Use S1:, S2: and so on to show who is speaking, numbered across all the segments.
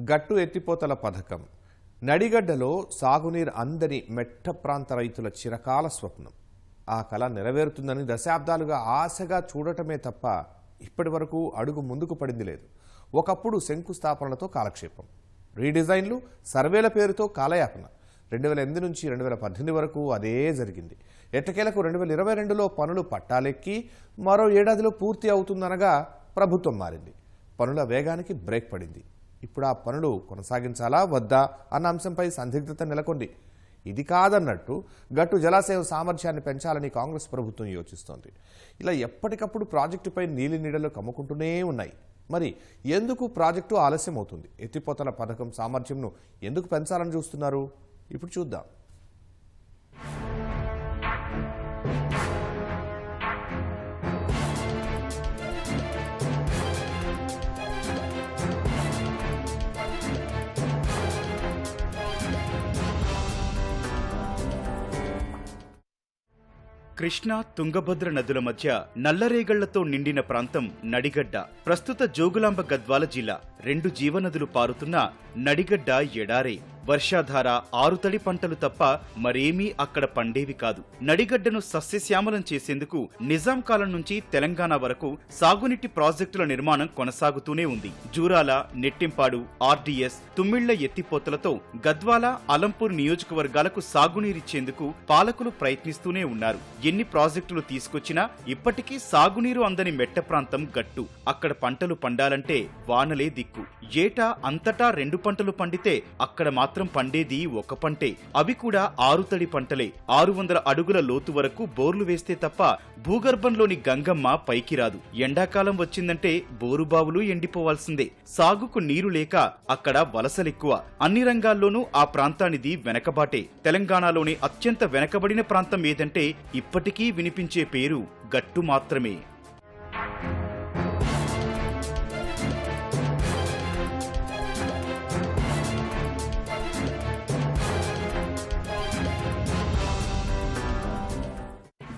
S1: గట్టు ఎత్తిపోతల పథకం. నడిగడ్డలో సాగునీరు అందని మెట్ట ప్రాంత రైతుల చిరకాల స్వప్నం. ఆ కళ నెరవేరుతుందని దశాబ్దాలుగా ఆశగా చూడటమే తప్ప ఇప్పటి వరకు అడుగు ముందుకు పడింది లేదు. ఒకప్పుడు శంకుస్థాపనలతో కాలక్షేపం. రీడిజైన్లు సర్వేల పేరుతో కాలయాపన. రెండు వేల ఎనిమిది నుంచి రెండు వేల పద్దెనిమిది వరకు అదే జరిగింది. ఎట్టకేలకు రెండు వేల ఇరవై రెండులో పనులు పట్టాలెక్కి మరో ఏడాదిలో పూర్తి అవుతుందనగా ప్రభుత్వం మారింది. పనుల వేగానికి బ్రేక్ పడింది. ఇప్పుడు ఆ పనులు కొనసాగించాలా వద్దా అన్న అంశంపై సందిగ్ధత నెలకొంది. ఇది కాదన్నట్టు గట్టు జలాశయం సామర్థ్యాన్ని పెంచాలని కాంగ్రెస్ ప్రభుత్వం యోచిస్తోంది. ఇలా ఎప్పటికప్పుడు ప్రాజెక్టుపై నీలి నీడలు కమ్ముకుంటూనే ఉన్నాయి. మరి ఎందుకు ప్రాజెక్టు ఆలస్యం అవుతుంది ఎత్తిపోతల పథకం సామర్థ్యంను ఎందుకు పెంచాలని చూస్తున్నారు? ఇప్పుడు చూద్దాం.
S2: కృష్ణా తుంగభద్ర నదుల మధ్య నల్లరేగళ్ళతో నిండిన ప్రాంతం నడిగడ్డ. ప్రస్తుత జోగులాంబ గద్వాల జిల్లా. రెండు జీవనదులు పారుతున్న నడిగడ్డ ఎడారే. వర్షాధార ఆరుతడి పంటలు తప్ప మరేమీ అక్కడ పండేవి కాదు. నడిగడ్డను సస్యశ్యామలం చేసేందుకు నిజాం కాలం నుంచి తెలంగాణ వరకు సాగునీటి ప్రాజెక్టుల నిర్మాణం కొనసాగుతూనే ఉంది. జూరాల నెట్టింపాడు ఆర్డీఎస్ తుమ్మిళ్ళ ఎత్తిపోతలతో గద్వాల అలంపూర్ నియోజకవర్గాలకు సాగునీరిచ్చేందుకు పాలకులు ప్రయత్నిస్తూనే ఉన్నారు. ఎన్ని ప్రాజెక్టులు తీసుకొచ్చినా ఇప్పటికీ సాగునీరు అందని మెట్ట ప్రాంతం గట్టు. అక్కడ పంటలు పండాలంటే వానలే దిక్కు. ఏటా అంతటా రెండు పంటలు పండితే అక్కడ మాత్రం మాత్రం పండేది ఒక పంటే. అవి కూడా ఆరుతడి పంటలే. ఆరు వందల అడుగుల లోతు వరకు బోర్లు వేస్తే తప్ప భూగర్భంలోని గంగమ్మ పైకి రాదు. ఎండాకాలం వచ్చిందంటే బోరుబావులు ఎండిపోవాల్సిందే. సాగుకు నీరు లేక అక్కడ వలసలెక్కువ. అన్ని రంగాల్లోనూ ఆ ప్రాంతానిది వెనకబాటే. తెలంగాణలోని అత్యంత వెనకబడిన ప్రాంతం ఏదంటే ఇప్పటికీ వినిపించే పేరు గట్టు మాత్రమే.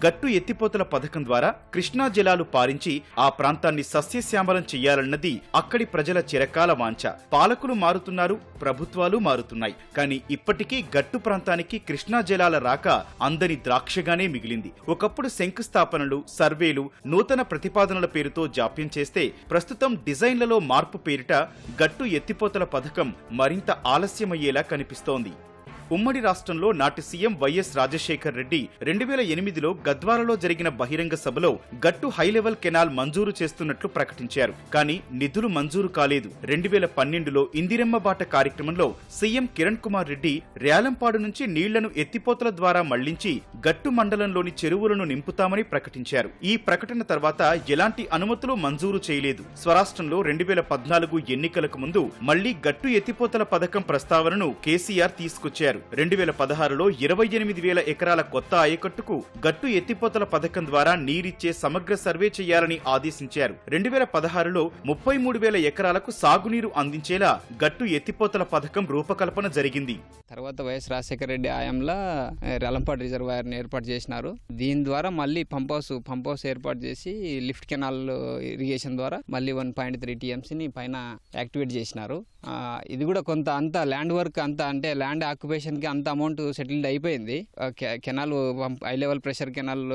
S2: గట్టు ఎత్తిపోతల పథకం ద్వారా కృష్ణా జలాలు పారించి ఆ ప్రాంతాన్ని సస్యశ్యామలం చెయ్యాలన్నది అక్కడి ప్రజల చిరకాల వాంఛ. పాలకులు మారుతున్నారు ప్రభుత్వాలు మారుతున్నాయి. కానీ ఇప్పటికీ గట్టు ప్రాంతానికి కృష్ణా జలాల రాక అందని ద్రాక్షగానే మిగిలింది. ఒకప్పుడు శంకుస్థాపనలు సర్వేలు నూతన ప్రతిపాదనల పేరుతో జాప్యం చేస్తే ప్రస్తుతం డిజైన్లలో మార్పు పేరిట గట్టు ఎత్తిపోతల పథకం మరింత ఆలస్యమయ్యేలా కనిపిస్తోంది. ఉమ్మడి రాష్ట్రంలో నాటి సీఎం వైఎస్ రాజశేఖర్ రెడ్డి రెండు వేల ఎనిమిదిలో గద్వాలలో జరిగిన బహిరంగ సభలో గట్టు హైలెవల్ కెనాల్ మంజూరు చేస్తున్నట్లు ప్రకటించారు. కానీ నిధులు మంజూరు కాలేదు. రెండు వేల పన్నెండులో ఇందిరమ్మ బాట కార్యక్రమంలో సీఎం కిరణ్ కుమార్ రెడ్డి రేలంపాడు నుంచి నీళ్ళను ఎత్తిపోతల ద్వారా మళ్ళించి గట్టు మండలంలోని చెరువులను నింపుతామని ప్రకటించారు. ఈ ప్రకటన తర్వాత ఎలాంటి అనుమతులు మంజూరు చేయలేదు. స్వరాష్ట్రంలో రెండు వేల పద్నాలుగు ఎన్నికలకు ముందు మళ్ళీ గట్టు ఎత్తిపోతల పథకం ప్రస్తావనను కేసీఆర్ తీసుకొచ్చారు. రెండు వేల పదహారులో ఇరవై ఎనిమిది వేల ఎకరాల కొత్త ఆయకట్టుకు గట్టు ఎత్తిపోతల పథకం ద్వారా నీరిచ్చే సమగ్ర సర్వే చేయాలని ఆదేశించారు. రెండు వేల పదహారులో ముప్పై మూడు వేల ఎకరాలకు సాగునీరు అందించేలా గట్టు ఎత్తిపోతల పథకం రూపకల్పన జరిగింది.
S3: తర్వాత వైఎస్ రాజశేఖర రెడ్డి ఆయంలో ఏ, రెలంపాడు రిజర్వాయర్ని ఏర్పాటు చేసినారు. దీని ద్వారా మళ్ళీ పంప్ హౌస్ పంప్ హౌస్ ఏర్పాటు చేసి లిఫ్ట్ కెనాల్ ఇరిగేషన్ ద్వారా మళ్ళీ వన్ పాయింట్ త్రీ టీఎంసీని పైన యాక్టివేట్ చేసినారు. ఇది కూడా కొంత అంత ల్యాండ్ వర్క్ అంత అంటే ల్యాండ్ ఆక్యుపేషన్ ఆక్యుపేషన్కి అంత అమౌంట్ సెటిల్డ్ అయిపోయింది. K- canal high level pressure canal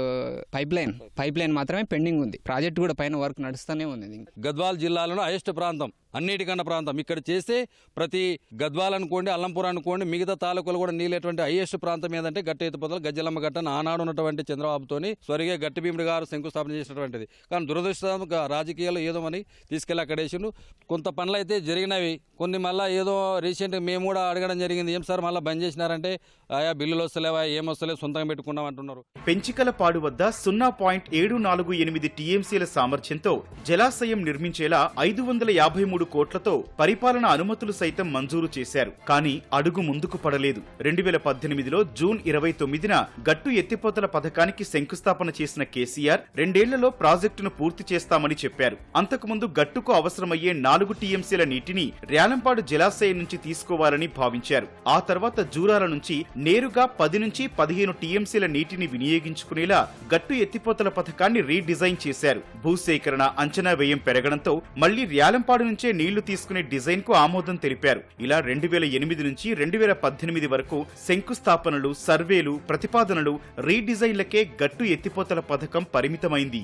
S3: pipe line pipe line మాత్రమే పెండింగ్ ఉంది. ప్రాజెక్ట్ కూడా పైన వర్క్ నడుస్తూనే ఉంది.
S4: గద్వాల్ జిల్లాలోని హైయెస్ట్ ప్రాంతం. అన్నిటికన్నా ప్రాంతం. ఇక్కడ చేస్తే ప్రతి గద్వాల్ అనుకోండి అల్లంపూర్ అనుకోండి మిగతా తాలూకాలు కూడా నీళ్ళేటువంటి హైయెస్ట్ ప్రాంతం ఏదంటే గట్టి ఎత్తిపోతలు గజ్జలమ్మ గట్ట ఆనాడు ఉన్నటువంటి చంద్రబాబుతోని స్వర్గీయ గట్టి భీముడు గారు శంకుస్థాపన చేసినటువంటిది. కానీ దురదృష్టం రాజకీయాలు ఏదో అని తీసుకెళ్ళి అక్కడ వేసిండు. కొంత పనులు అయితే జరిగినవి. కొన్ని మళ్ళీ ఏదో రీసెంట్గా మేము కూడా అడగడం జరిగింది. ఏం సార్ మళ్ళీ బంద్ చేసినారంటే ఆయా బిల్లులు వస్తలేవా ఏం వస్తలేవు సొంతంగా పెట్టుకున్నాం అంటున్నారు.
S2: పెంచికలపాడు వద్ద సున్నా పాయింట్ ఏడు నాలుగు ఎనిమిది టీఎంసీల సామర్థ్యంతో జలాశయం నిర్మించేలా ఐదు వందల యాభై మూడు కోట్లతో పరిపాలన అనుమతులు సైతం మంజూరు చేశారు. కానీ అడుగు ముందుకు పడలేదు. రెండు వేల పద్దెనిమిదిలో జూన్ ఇరవై తొమ్మిదిన గట్టు ఎత్తిపోతల పథకానికి శంకుస్థాపన చేసిన కేసీఆర్ రెండేళ్ళలో ప్రాజెక్టును పూర్తి చేస్తామని చెప్పారు. అంతకుముందు గట్టుకు అవసరమయ్యే నాలుగు టీఎంసీల నీటిని రేలంపాడు జలాశయం నుంచి తీసుకోవాలని భావించారు. ఆ తర్వాత జూరాల నుంచి నేరుగా పది నుంచి పదిహేను టీఎంసీల నీటిని వినియోగించుకునేలా గట్టు ఎత్తిపోతల పథకాన్ని రీడిజైన్ చేశారు. భూసేకరణ అంచనా వ్యయం పెరగడంతో మళ్ళీ ర్యాలంపాడు నుంచే నీళ్ళు తీసుకునే డిజైన్కు ఆమోదం తెలిపారు. ఇలా రెండు వేల ఎనిమిది నుంచి రెండు వేల పద్దెనిమిది వరకు శంకుస్థాపనలు సర్వేలు ప్రతిపాదనలు రీడిజైన్లకే గట్టు ఎత్తిపోతల పథకం పరిమితమైంది.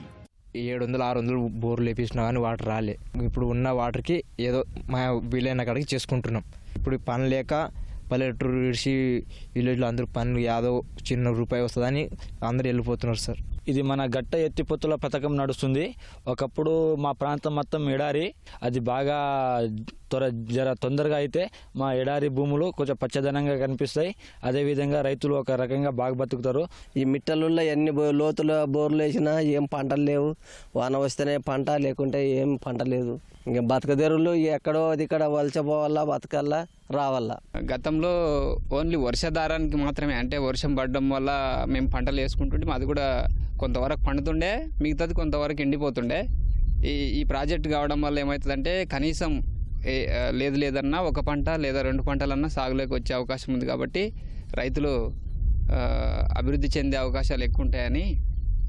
S5: ఏడు వందలు ఆరు వందలు బోర్లు వేపించినా కానీ వాటర్ రాలే. ఇప్పుడు ఉన్న వాటర్కి ఏదో మా వీలైన కాడికి చేసుకుంటున్నాం. ఇప్పుడు పని లేక పల్లెటూరు విడిచి విలేజ్లో అందరూ పనులు యాదో చిన్న రూపాయి వస్తుందని అందరూ వెళ్ళిపోతున్నారు సార్.
S6: ఇది మన గట్ట ఎత్తిపోతుల పథకం నడుస్తుంది. ఒకప్పుడు మా ప్రాంతం మొత్తం ఎడారి అది బాగా త్వర జర తొందరగా అయితే మా ఎడారి భూములు కొంచెం పచ్చదనంగా కనిపిస్తాయి. అదేవిధంగా రైతులు ఒక రకంగా బాగా బతుకుతారు.
S7: ఈ మిట్టలుల్లో ఎన్ని లోతుల బోర్లు వేసినా ఏం పంటలు లేవు. వాన వస్తేనే పంట లేకుంటే ఏం పంట లేదు. ఇంకా బతకదెరువులు ఎక్కడో అది ఇక్కడ వలసపోవాలా బతకల్లా రావాలా?
S3: గతంలో ఓన్లీ వర్షాధారానికి మాత్రమే అంటే వర్షం పడడం వల్ల మేము పంటలు వేసుకుంటుంటే అది కూడా కొంతవరకు పండుతుండే మిగతాది కొంతవరకు ఎండిపోతుండే. ఈ ఈ ప్రాజెక్ట్ కావడం వల్ల ఏమవుతుందంటే కనీసం లేదు లేదన్నా ఒక పంట లేదా రెండు పంటలన్నా సాగులోకి వచ్చే అవకాశం ఉంది కాబట్టి రైతులు అభివృద్ధి చెందే అవకాశాలు ఎక్కువ ఉంటాయని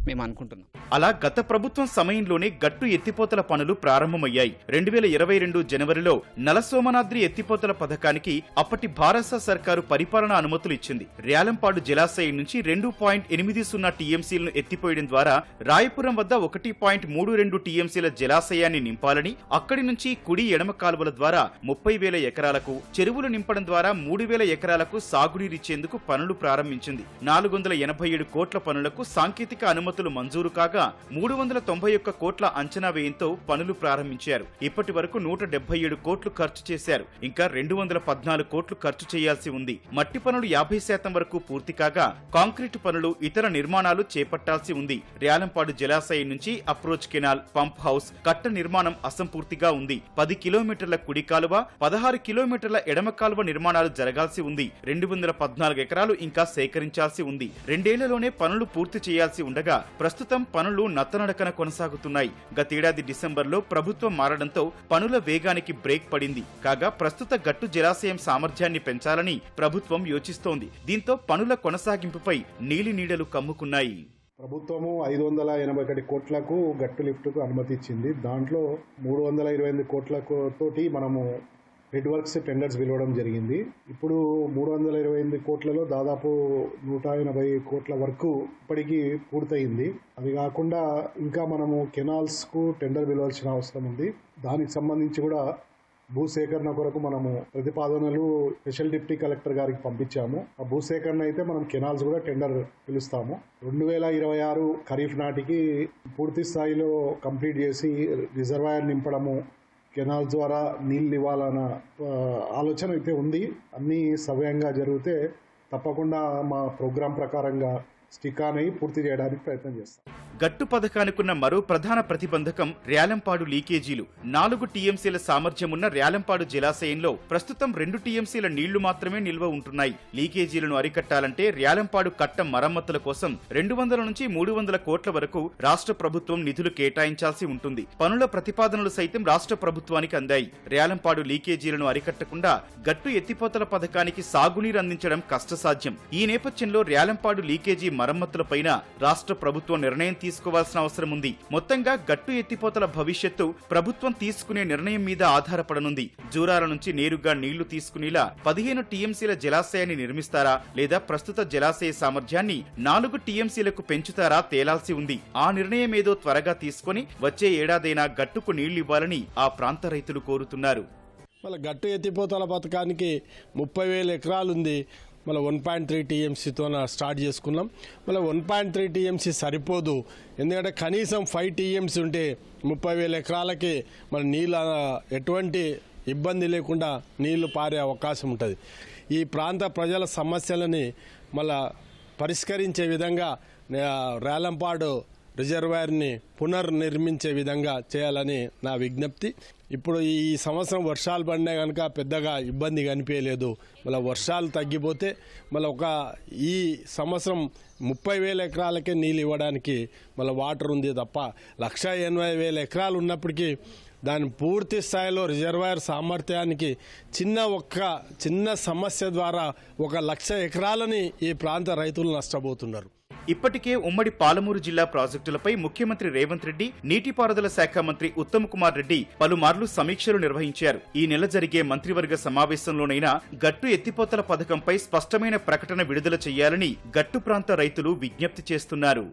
S3: మేము అనుకుంటున్నాం
S2: అలా గత ప్రభుత్వం సమయంలోనే గట్టు ఎత్తిపోతల పనులు ప్రారంభమయ్యాయి. రెండు వేల ఇరవై రెండు జనవరిలో నలసోమనాద్రి ఎత్తిపోతల పథకానికి అప్పటి భారత సర్కారు పరిపాలన అనుమతులు ఇచ్చింది. ర్యాలంపాడు జలాశయం నుంచి రెండు పాయింట్ ఎనిమిది సున్నా టీఎంసీలను ఎత్తిపోయడం ద్వారా రాయపురం వద్ద ఒకటి పాయింట్ మూడు రెండు టీఎంసీల జలాశయాన్ని నింపాలని అక్కడి నుంచి కుడి ఎడమ కాలువల ద్వారా ముప్పై వేల ఎకరాలకు చెరువులు నింపడం ద్వారా మూడు వేల ఎకరాలకు సాగునీరిచ్చేందుకు పనులు ప్రారంభించింది. నాలుగు వందల ఎనభై ఏడు కోట్ల పనులకు సాంకేతిక అనుమతి అనుమతులు మంజూరు కాగా మూడు వందల తొంభై ఒక్క కోట్ల అంచనా వ్యయంతో పనులు ప్రారంభించారు. ఇప్పటి వరకు నూట డెబ్బై ఏడు కోట్లు ఖర్చు చేశారు. ఇంకా రెండు వందల పద్నాలుగు కోట్లు ఖర్చు చేయాల్సి ఉంది. మట్టి పనులు యాభై శాతం వరకు పూర్తి కాగా కాంక్రీట్ పనులు ఇతర నిర్మాణాలు చేపట్టాల్సి ఉంది. ర్యాలంపాడు జలాశయం నుంచి అప్రోచ్ కెనాల్ పంప్ హౌస్ కట్ట నిర్మాణం అసంపూర్తిగా ఉంది. పది కిలోమీటర్ల కుడి కాలువ పదహారు కిలోమీటర్ల ఎడమ కాలువ నిర్మాణాలు జరగాల్సి ఉంది. రెండు వందల పద్నాలుగు ఎకరాలు ఇంకా సేకరించాల్సి ఉంది. రెండేళ్ళలోనే పనులు పూర్తి చేయాల్సి ఉండగా ప్రస్తుతం పనులు నత్తనడకన కొనసాగుతున్నాయి. గతేడాది డిసెంబర్లో ప్రభుత్వం మారడంతో పనుల వేగానికి బ్రేక్ పడింది. కాగా ప్రస్తుత గట్టు జలాశయం సామర్థ్యాన్ని పెంచాలని ప్రభుత్వం యోచిస్తోంది. దీంతో పనుల కొనసాగింపుపై నీలి నీడలు కమ్ముకున్నాయి.
S8: ప్రభుత్వము ఐదు వందల ఎనభై ఒకటి కోట్లకు గట్టు లిఫ్ట్కు అనుమతి ఇచ్చింది. దాంట్లో మూడు వందల ఇరవై ఎనిమిది కోట్లకు తోటి మనము హెడ్ వర్క్స్ టెండర్స్ పిలవడం జరిగింది. ఇప్పుడు మూడు వందల ఇరవై ఎనిమిది కోట్లలో దాదాపు నూట ఎనభై కోట్ల వరకు ఇప్పటికీ పూర్తయింది. అది కాకుండా ఇంకా మనము కెనాల్స్కు టెండర్ పిలవాల్సిన అవసరం ఉంది. దానికి సంబంధించి కూడా భూసేకరణ కొరకు మనము ప్రతిపాదనలు స్పెషల్ డిప్టీ కలెక్టర్ గారికి పంపించాము. ఆ భూసేకరణ అయితే మనం కెనాల్స్ కూడా టెండర్ పిలుస్తాము. రెండు వేల ఇరవై ఆరు ఖరీఫ్ నాటికి పూర్తి స్థాయిలో కంప్లీట్ చేసి రిజర్వాయర్ నింపడము కెనాల్ ద్వారా నీళ్ళు ఇవ్వాలన్న ఆలోచన అయితే ఉంది. అన్నీ సవ్యంగా జరిగితే తప్పకుండా మా ప్రోగ్రాం ప్రకారంగా స్టిక్ ఆన్ అయ్యి పూర్తి చేయడానికి ప్రయత్నం చేస్తాం.
S2: గట్టు పథకానికున్న మరో ప్రధాన ప్రతిబంధకం ర్యాలంపాడు లీకేజీలు. నాలుగు టీఎంసీల సామర్థ్యమున్న ర్యాలంపాడు జలాశయంలో ప్రస్తుతం రెండు టీఎంసీల నీళ్ళు మాత్రమే నిల్వ ఉంటున్నాయి. లీకేజీలను అరికట్టాలంటే ర్యాలంపాడు కట్ట మరమ్మతుల కోసం రెండు వందల నుంచి మూడు వందల కోట్ల వరకు రాష్ట్ర ప్రభుత్వం నిధులు కేటాయించాల్సి ఉంటుంది. పనుల ప్రతిపాదనలు సైతం రాష్ట్ర ప్రభుత్వానికి అందాయి. ర్యాలంపాడు లీకేజీలను అరికట్టకుండా గట్టు ఎత్తిపోతల పథకానికి సాగునీరు అందించడం కష్టసాధ్యం. ఈ నేపథ్యంలో ర్యాలంపాడు లీకేజీ మరమ్మతులపైన రాష్ట్ర ప్రభుత్వం నిర్ణయం తీసుకోవాల్సిన అవసరం ఉంది. మొత్తంగా గట్టు ఎత్తిపోతల భవిష్యత్తు ప్రభుత్వం తీసుకునే నిర్ణయం మీద ఆధారపడనుంది. జూరాల నుంచి నేరుగా నీళ్ళు తీసుకునేలా పదిహేను టీఎంసీల జలాశయాన్ని నిర్మిస్తారా లేదా ప్రస్తుత జలాశయ సామర్థ్యాన్ని నాలుగు టీఎంసీలకు పెంచుతారా తేలాల్సి ఉంది. ఆ నిర్ణయం ఏదో త్వరగా తీసుకొని వచ్చే ఏడాదైనా గట్టుకు నీళ్ళివ్వాలని ఆ ప్రాంత రైతులు కోరుతున్నారు.
S9: మళ్ళీ గట్టు ఎత్తిపోతల పథకానికి ముప్పై వేల ఎకరాలు ఉంది మళ్ళీ వన్ పాయింట్ త్రీ టీఎంసీతో స్టార్ట్ చేసుకున్నాం. మళ్ళీ వన్ పాయింట్ త్రీ టీఎంసీ సరిపోదు. ఎందుకంటే కనీసం ఫైవ్ టీఎంసీ ఉంటే ముప్పై వేల ఎకరాలకి మన నీళ్ళ ఎటువంటి ఇబ్బంది లేకుండా నీళ్ళు పారే అవకాశం ఉంటుంది. ఈ ప్రాంత ప్రజల సమస్యలని మళ్ళా పరిష్కరించే విధంగా రేలంపాడు రిజర్వాయర్ని పునర్నిర్మించే విధంగా చేయాలని నా విజ్ఞప్తి. ఇప్పుడు ఈ సంవత్సరం వర్షాలు పడినా కనుక పెద్దగా ఇబ్బంది కనిపించలేదు. మళ్ళీ వర్షాలు తగ్గిపోతే మళ్ళీ ఒక ఈ సంవత్సరం ముప్పై వేల ఎకరాలకే నీళ్ళు ఇవ్వడానికి మళ్ళీ వాటర్ ఉంది తప్ప లక్ష ఎనభై వేల ఎకరాలు ఉన్నప్పటికీ దాని పూర్తి స్థాయిలో రిజర్వాయర్ సామర్థ్యానికి చిన్న ఒక్క చిన్న సమస్య ద్వారా ఒక లక్ష ఎకరాలని ఈ ప్రాంత రైతులు నష్టపోతున్నారు.
S2: ఇప్పటికే ఉమ్మడి పాలమూరు జిల్లా ప్రాజెక్టులపై ముఖ్యమంత్రి రేవంత్ రెడ్డి నీటిపారుదల శాఖ మంత్రి ఉత్తమ్ కుమార్ రెడ్డి పలుమార్లు సమీక్షలు నిర్వహించారు. ఈ నెల జరిగే మంత్రివర్గ సమావేశంలోనైనా గట్టు ఎత్తిపోతల పథకంపై స్పష్టమైన ప్రకటన విడుదల చేయాలని గట్టు ప్రాంత రైతులు విజ్ఞప్తి చేస్తున్నారు.